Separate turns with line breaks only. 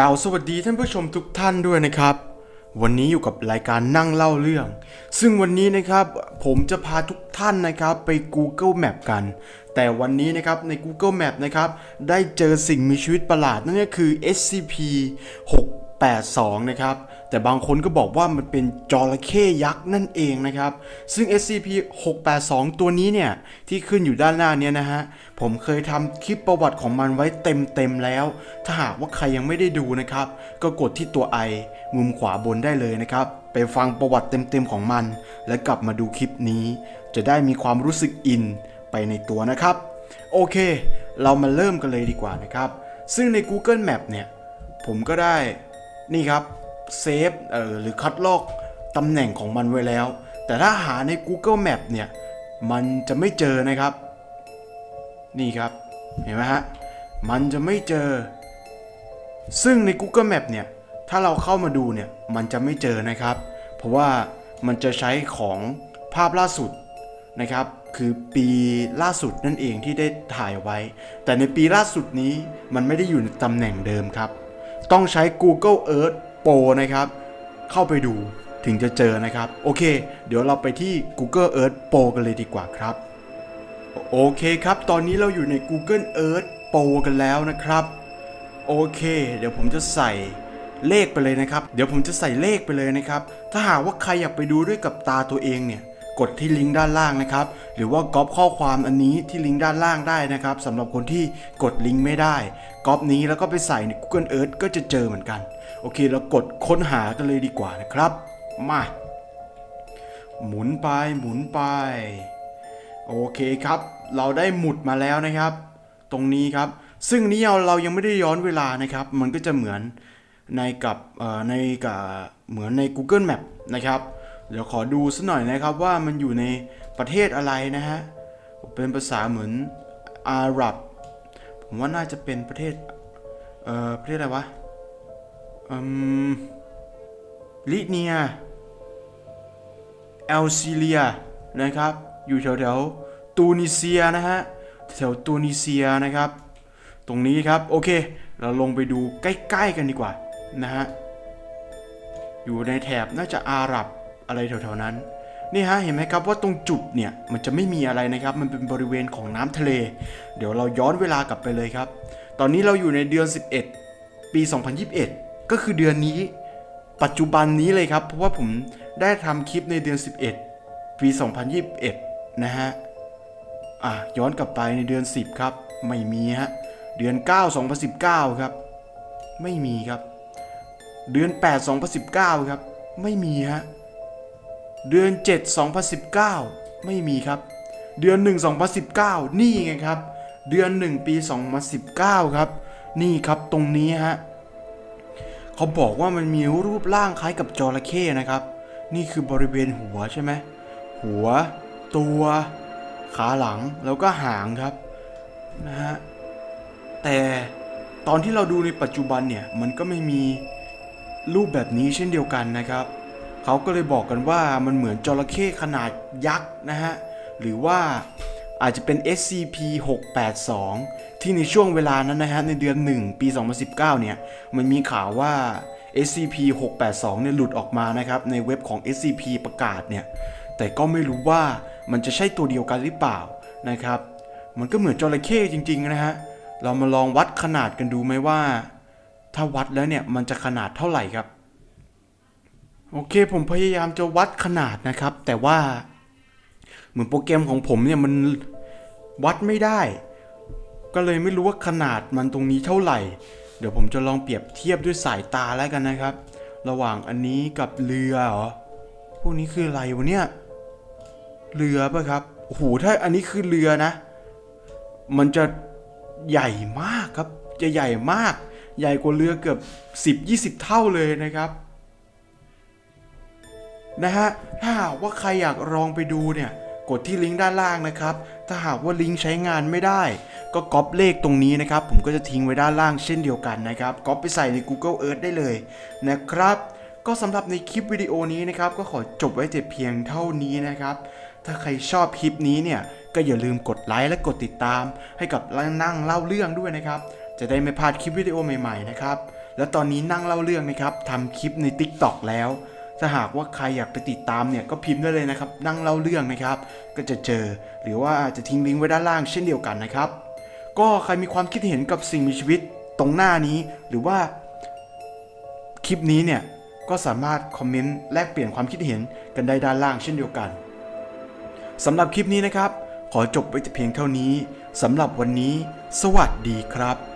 กล่าวสวัสดีท่านผู้ชมทุกท่านด้วยนะครับ วันนี้อยู่กับรายการนั่งเล่าเรื่อง ซึ่งวันนี้นะครับผมจะพาทุกท่านนะครับไป Google Map กัน แต่วันนี้นะครับใน Google Map นะครับได้เจอสิ่งมีชีวิตประหลาดนั่นก็คือ SCP 682 นะครับ แต่บางคนก็บอกว่ามันเป็นจระเข้ยักษ์นั่นเองนะครับ ซึ่ง SCP 682 ตัวนี้เนี่ย ที่ขึ้นอยู่ด้านหน้านี้นะฮะ ผมเคยทำคลิปประวัติของมันไว้เต็มๆแล้ว ถ้าหากว่าใครยังไม่ได้ดูนะครับ ก็กดที่ตัว I มุมขวาบนได้เลยนะครับ ไปฟังประวัติเต็มๆของมัน และกลับมาดูคลิปนี้ จะได้มีความรู้สึกอินไปในตัวนะครับ โอเค เรามาเริ่มกันเลยดีกว่านะครับ ซึ่งใน Google Map เนี่ย ผมก็ได้ นี่ครับ เซฟเออหรือคัดลอกตำแหน่งของมันไว้แล้ว แต่ถ้าหาใน Google Map เนี่ยมันจะไม่เจอนะครับ นี่ครับเห็นไหมฮะมันจะไม่เจอ ซึ่งใน Google Map เนี่ยถ้าเราเข้ามาดูเนี่ยมันจะไม่เจอนะครับ เพราะว่ามันจะใช้ของภาพล่าสุดนะครับ คือปีล่าสุดนั่นเองที่ได้ถ่ายไว้ แต่ในปีล่าสุดนี้มันไม่ได้อยู่ในตำแหน่งเดิมครับ ต้องใช้ Google Earth โป้นะครับ เข้าไปดูถึงจะเจอนะครับ โอเค เดี๋ยวเราไปที่ Google Earth Pro กันเลยดีกว่าครับ โอเคครับ ตอนนี้เราอยู่ใน Google Earth Pro กันแล้วนะครับ โอเค เดี๋ยวผมจะใส่เลขไปเลยนะครับ เดี๋ยวผมจะใส่เลขไปเลยนะครับ ถ้าหากว่าใครอยากไปดูด้วยกับตาตัวเองเนี่ย กดที่ลิงก์ด้านล่างนะครับ หรือว่าก๊อปข้อความอันนี้ที่ลิงก์ด้านล่างได้นะครับสำหรับคนที่กดลิงก์ไม่ได้ก๊อปนี้แล้วก็ไปใส่ใน Google Earth ก็จะเจอเหมือนกัน โอเคเรากดค้นหากันเลยดีกว่านะครับ มา หมุนไปหมุนไป โอเคครับ เราได้หมุดมาแล้วนะครับ ตรงนี้ครับ ซึ่งนี้เราเรายังไม่ได้ย้อนเวลานะครับ มันก็จะเหมือนในกับในกับเหมือนใน Google Map นะครับ เดี๋ยวขอดูสักหน่อยนะครับว่ามันอยู่ในประเทศอะไรนะฮะ เป็นภาษาเหมือนอาหรับ ผมว่าน่าจะเป็นประเทศ เอ่อ ประเทศอะไรวะอืมลิเนียแอลซีเรียนะครับ อยู่แถวแถวตูนิเซียนะฮะ แถวตูนิเซียนะครับ ตรงนี้ครับ โอเค เราลงไปดูใกล้ ๆ กันดีกว่านะฮะ อยู่ในแถบน่าจะอาหรับ อะไรแถวๆนั้นนี่ฮะเห็นไหมครับว่าตรงจุดเนี่ยมันจะไม่มีอะไรนะครับ มันเป็นบริเวณของน้ำทะเล เดี๋ยวเราย้อนเวลากลับไปเลยครับ ตอนนี้เราอยู่ในเดือน 11 ปี 2021 ก็คือเดือนนี้ปัจจุบันนี้เลยครับ เพราะว่าผมได้ทำคลิปในเดือน 11 ปี 2021 นะฮะอะย้อนกลับไปในเดือน 10 ครับ ไม่มีฮะเดือน 9 2019 ครับ ไม่มีครับ เดือน 8 2019 ครับ ไม่มีฮะ เดือน 7 2019 ไม่มีครับ เดือน 1 2019 นี่ไงครับ เดือน 1 ปี 2019 ครับ นี่ครับตรงนี้ฮะเขาบอกว่ามันมีรูปร่างคล้ายกับจระเข้นะครับ นี่คือบริเวณหัวใช่ไหมหัว ตัว ขาหลังแล้วก็หางครับนะฮะแต่ตอนที่เราดูในปัจจุบันเนี่ย มันก็ไม่มีรูปแบบนี้เช่นเดียวกันนะครับ เขาก็เลยบอกกันว่ามันเหมือนจระเข้ขนาดยักษ์นะฮะ หรือว่าอาจจะเป็น SCP-682 ที่ในช่วงเวลานั้นนะฮะ ในเดือน 1 ปี 2019 เนี่ย มันมีข่าวว่า SCP-682 เนี่ยหลุดออกมานะครับ ในเว็บของ SCP ประกาศเนี่ย แต่ก็ไม่รู้ว่ามันจะใช่ตัวเดียวกันหรือเปล่านะครับ มันก็เหมือนจระเข้จริง ๆ นะฮะ เรามาลองวัดขนาดกันดูไหมว่า ถ้าวัดแล้วเนี่ยมันจะขนาดเท่าไหร่ครับ โอเคผมพยายามจะวัดขนาดนะครับ แต่ว่าเหมือนโปรแกรมของผมเนี่ยมันวัดไม่ได้ ก็เลยไม่รู้ว่าขนาดมันตรงนี้เท่าไหร่ เดี๋ยวผมจะลองเปรียบเทียบด้วยสายตาแล้วกันนะครับ ระหว่างอันนี้กับเรือเหรอพวกนี้คืออะไรวะเนี่ยเรือปะครับโอ้โหถ้าอันนี้คือเรือนะ มันจะใหญ่มากครับ จะใหญ่มาก ใหญ่กว่าเรือเกือบ10 20 เท่าเลยนะครับ นะฮะ ถ้าหากว่าใครอยากลองไปดูเนี่ย กดที่ลิงก์ด้านล่างนะครับ ถ้าหากว่าลิงก์ใช้งานไม่ได้ ก็ก๊อปเลขตรงนี้นะครับ ผมก็จะทิ้งไว้ด้านล่างเช่นเดียวกันนะครับ ก๊อปไปใส่ใน Google Earth ได้เลยนะครับ ก็สำหรับในคลิปวิดีโอนี้นะครับ ก็ขอจบไว้แต่เพียงเท่านี้นะครับ ถ้าใครชอบคลิปนี้เนี่ย ก็อย่าลืมกดไลค์และกดติดตาม ให้กับนั่งเล่าเรื่องด้วยนะครับ จะได้ไม่พลาดคลิปวิดีโอใหม่ๆนะครับ แล้วตอนนี้นั่งเล่าเรื่องนะครับทำคลิปใน TikTok แล้ว ถ้าหากว่าใครอยากไปติดตามเนี่ยก็พิมพ์ได้เลยนะครับ นั่งเล่าเรื่องนะครับ ก็จะเจอ หรือว่าจะทิ้งลิงก์ไว้ด้านล่างเช่นเดียวกันนะครับ ก็ใครมีความคิดเห็นกับสิ่งมีชีวิตตรงหน้านี้ หรือว่าคลิปนี้เนี่ยก็สามารถคอมเมนต์แลกเปลี่ยนความคิดเห็นกันได้ด้านล่างเช่นเดียวกันสำหรับคลิปนี้นะครับ ขอจบไว้แต่เพียงเท่านี้สำหรับวันนี้ สวัสดีครับ